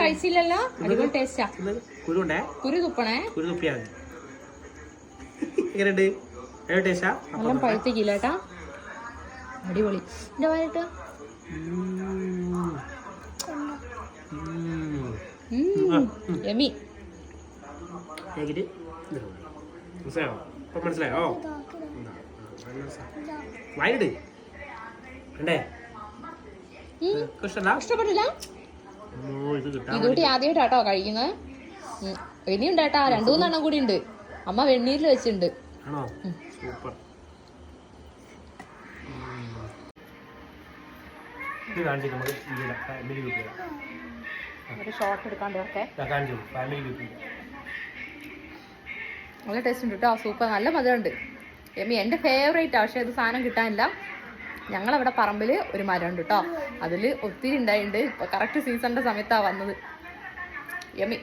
കഴിച്ചില്ലല്ലോ? അടിപൊളി ടേസ്റ്റാ കുരുണ്ടേ? കുരു തുപ്പണേ. കുരു തുപ്പിയാ മതി. എങ്ങനെയുണ്ട്? ടേസ്റ്റാ നല്ല പഴുത്തേക്കില്ല കേട്ടാ? അടിപൊളി. എമി മനസ്സിലായോ? മനസ്സിലായോ? വായിട് വേണ്ടേ ഇഷ്ടപ്പെട്ടില്ല ഇതുകൂട്ടി ആദ്യമായിട്ടാട്ടോ കഴിക്കുന്നത്. ഇനിയുണ്ട് കേട്ടാ രണ്ടു മൂന്നെണ്ണം കൂടി ഉണ്ട്. അമ്മ വെണ്ണീരിൽ വെച്ചിട്ടുണ്ട്. നല്ല ടേസ്റ്റ് ഉണ്ട് കേട്ടോ സൂപ്പർ. നല്ല മധുരമുണ്ട്. എമ്മി എന്റെ ഫേവറേറ്റ് പക്ഷേ ഇത് സാധനം കിട്ടാനില്ല. ഞങ്ങളവിടെ പറമ്പിൽ ഒരു മരം ഉണ്ട് കേട്ടോ അതിൽ ഒത്തിരി ഉണ്ടായിട്ടുണ്ട് ഇപ്പൊ കറക്റ്റ് സീസണിന്റെ സമയത്താണ് വന്നത്. യമ്മി.